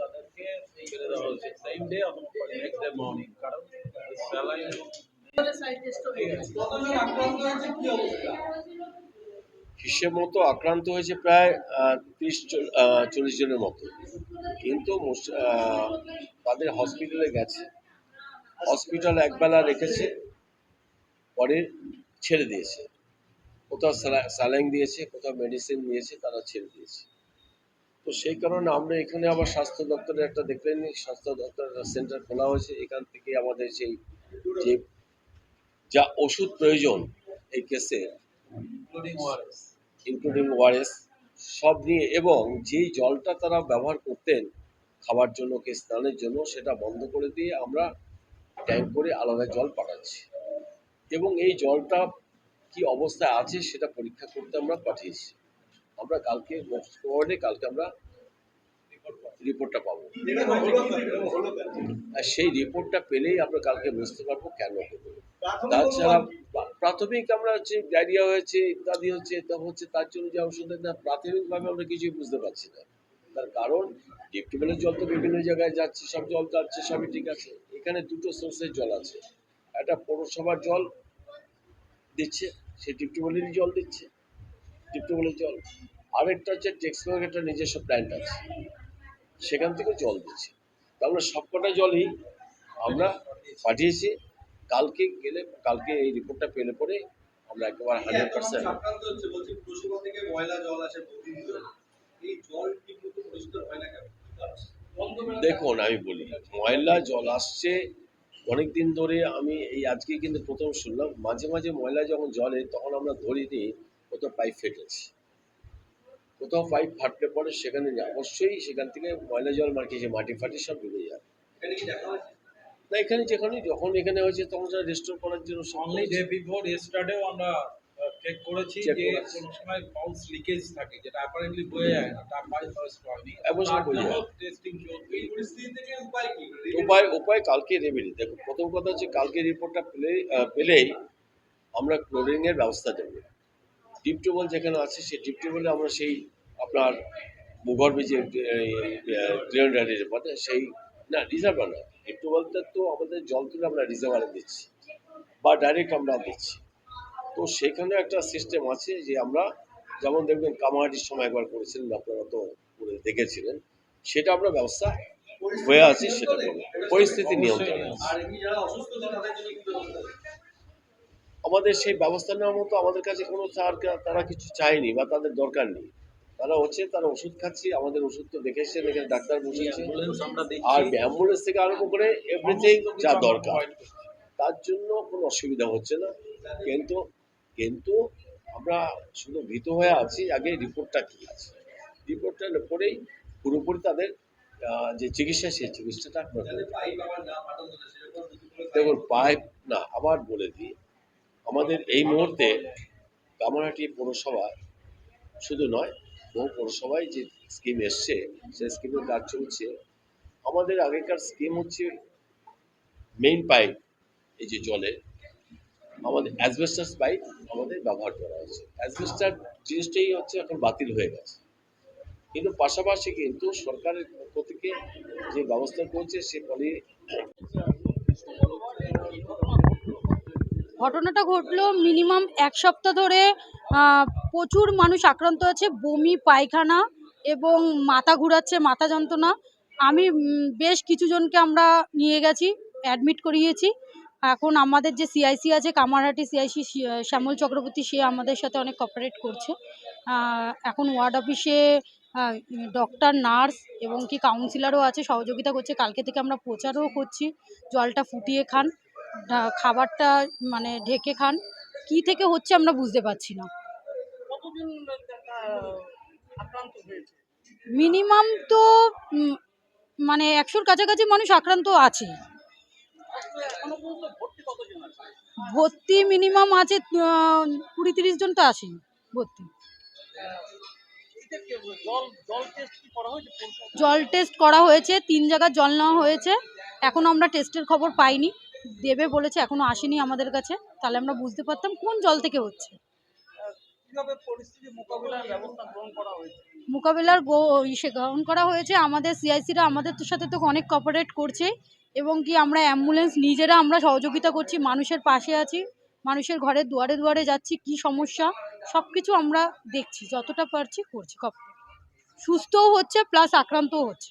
তাদেরকে মতো আক্রান্ত হয়েছে প্রায় তিরিশ চল্লিশ জনের মতো। কিন্তু তাদের হসপিটালে গেছে। হসপিটাল একবেলা রেখেছে, পরে ছেড়ে দিয়েছে। কোথাও স্যালাইন দিয়েছে, কোথাও মেডিসিন দিয়েছে তারা ছেড়ে দিয়েছে। তো সেই কারণে আমরা এখানে আবার স্বাস্থ্য দপ্তরে একটা দেখলেন স্বাস্থ্য দপ্তর সেন্টার খোলা হয়েছে। এখান থেকে আমাদের সেই যে যা ওষুধ প্রয়োজন এই কেসে ইনক্লুডিং ওয়ারেস সব নিয়ে এবং যেই জলটা তারা ব্যবহার করতেন খাবার জন্য কি স্নানের জন্য সেটা বন্ধ করে দিয়ে আমরা ট্যাঙ্ক করে আলাদা জল পাঠাচ্ছি। এবং এই জলটা কি অবস্থায় আছে সেটা পরীক্ষা করতে আমরা পাঠিয়েছি। আমরা কালকে ফরওয়ার্ডে কালকে আমরা রিপোর্টটা পাবো। আর সেই রিপোর্টটা পেলেই আমরা কালকে বুঝতে পারব কেন তাছাড়া প্রাথমিক আমরা হচ্ছে ডায়রিয়া হয়েছে ইত্যাদি হচ্ছে এটা হচ্ছে তার জন্য যে ওষুধের না প্রাথমিকভাবে আমরা কিছুই বুঝতে পারছি না। তার কারণ ডিপ টিউবওয়েলের জল তো বিভিন্ন জায়গায় যাচ্ছে, সব জল যাচ্ছে, সবই ঠিক আছে। এখানে দুটো সোর্সের জল আছে। একটা পৌরসভার জল দিচ্ছে, সে ডিপ টিউবওয়েলেরই জল দিচ্ছে। ডিপ টিউবওয়েলের জল। আরেকটা হচ্ছে টেক্সটবুক একটা নিজস্ব প্ল্যান্ট আছে। সেখান থেকে জল দিচ্ছে। তাহলে সবকটা জলই আমরা পাঠিয়েছি। কালকে গেলে কালকে এই রিপোর্টটা পেলে পরে আমরা একেবারে হান্ড্রেড পার্সেন্ট থেকে ময়লা জল আসে এই জল হয় না দেখুন আমি বলি ময়লা জল আসছে। অনেক দিন ধরে আমি এই আজকে কিন্তু প্রথম শুনলাম মাঝে মাঝে ময়লা যখন জলে তখন আমরা ধরি নিই কোথাও পাইপ ফেটেছে কোথাও পাইপ ফাটলে পরে সেখানে অবশ্যই সেখান থেকে ময়লা জল মাটি ফাটি সব হয়েছে? না এখানে যেখানে যখন এখানে হয়েছে তখন সেটা রেস্টোর করার জন্য সব অনলি ডে বিফোর ইয়েস্টারডেও আমরা চেক করেছি যে কোনো সময় পাউস লিকেজ থাকে যেটা অ্যাপারেন্টলি বয়ে যায় না। ফার্স্ট হয়নি। টেস্টিং এই পরিস্থিতি থেকে উপায় কি? উপায় উপায় কালকে রেমেডি দেখো প্রথম কথা হচ্ছে কালকে রিপোর্টটা পেলে পেলেই আমরা ক্লোরিনের ব্যবস্থা দেব ডিপ টেবল যেখানে আছে, সেই ডিপ টিউবওয়েলে আমরা সেই আপনার ভূগর্ভে যে ক্লিয়ার পথে সেই, না রিজার্ভ না ডিপ টিউবওয়েলটা তো আমাদের জল তুলে আমরা রিজার্ভারে দিচ্ছি, বা ডাইরেক্ট আমরা দিচ্ছি। তো সেখানে একটা সিস্টেম আছে যে আমরা, যেমন দেখবেন কামাহাটির সময় একবার করেছিলেন, আপনারা তো দেখেছিলেন, সেটা আমরা ব্যবস্থা হয়ে আছে, সেটা পরিস্থিতি নিয়ন্ত্রণে। আমাদের সেই ব্যবস্থা নেওয়ার মতো আমাদের কাছে কোনো তার তারা কিছু চায়নি বা তাদের দরকার নেই। তারা হচ্ছে তারা ওষুধ খাচ্ছি আমাদের ওষুধ তো দেখে এসছেন এখানে ডাক্তার বসেছে। আর অ্যাম্বুলেন্স থেকে আরম্ভ করে এভরিথিং যা দরকার। তার জন্য কোনো অসুবিধা হচ্ছে না। কিন্তু কিন্তু আমরা শুধু ভীত হয়ে আছি আগে রিপোর্টটা কী আছে? রিপোর্টটা পরেই পুরোপুরি তাদের যে চিকিৎসা সেই চিকিৎসাটা দেখুন পাইপ না আবার বলে দিই আমাদের এই মুহূর্তে কামারহাটি পৌরসভা শুধু নয়, বহু পৌরসভায় যে স্কিম এসছে, সেই স্কিমের কাজ চলছে। আমাদের আগেকার স্কিম হচ্ছে মেইন পাইপ এই যে জলে। আমাদের অ্যাসবেস্টাস পাইপ আমাদের ব্যবহার করা হয়েছে অ্যাসবেস্টার জিনিসটাই হচ্ছে এখন বাতিল হয়ে গেছে। কিন্তু পাশাপাশি কিন্তু সরকারের পক্ষ থেকে যে ব্যবস্থা করছে, সে পলি ঘটনাটা ঘটলো মিনিমাম এক সপ্তাহ ধরে প্রচুর মানুষ আক্রান্ত আছে, বমি, পায়খানা এবং মাথা ঘুরাচ্ছে, মাথা যন্ত্রণা। আমি বেশ কিছু জনকে আমরা নিয়ে গেছি অ্যাডমিট করিয়েছি। এখন আমাদের যে সিআইসি আছে, কামারহাটি সিআইসি শ্যামল চক্রবর্তী, সে আমাদের সাথে অনেক কপারেট করছে। এখন ওয়ার্ড অফিসে ডক্টর নার্স এবং কি কাউন্সিলারও আছে, সহযোগিতা করছে। কালকে থেকে আমরা প্রচারও করছি, জলটা ফুটিয়ে খান। খাবারটা মানে ঢেকে খান। কি থেকে হচ্ছে আমরা বুঝতে পারছি না। মিনিমাম তো মানে একশোর কাছাকাছি মানুষ আক্রান্ত আছে। ভর্তি মিনিমাম আছে কুড়ি তিরিশ জন তো আছে ভর্তি। জল টেস্ট করা হয়েছে? তিন জায়গার জল নেওয়া হয়েছে। এখনও আমরা টেস্টের খবর পাইনি। দেবে বলেছে এখনও আসেনি আমাদের কাছে তাহলে আমরা বুঝতে পারতাম কোন জল থেকে হচ্ছে। মোকাবিলার ব্যবস্থা গ্রহণ করা হয়েছে? মোকাবেলার ইসে গ্রহণ করা হয়েছে আমাদের সিআইসিরা আমাদের তো সাথে তো অনেক কপারেট করছে এবং কি আমরা অ্যাম্বুলেন্স নিজেরা আমরা সহযোগিতা করছি মানুষের পাশে আছি মানুষের ঘরে দুয়ারে দুয়ারে যাচ্ছি কি সমস্যা সব কিছু আমরা দেখছি যতটা পারছি করছি সুস্থও হচ্ছে প্লাস আক্রান্তও হচ্ছে।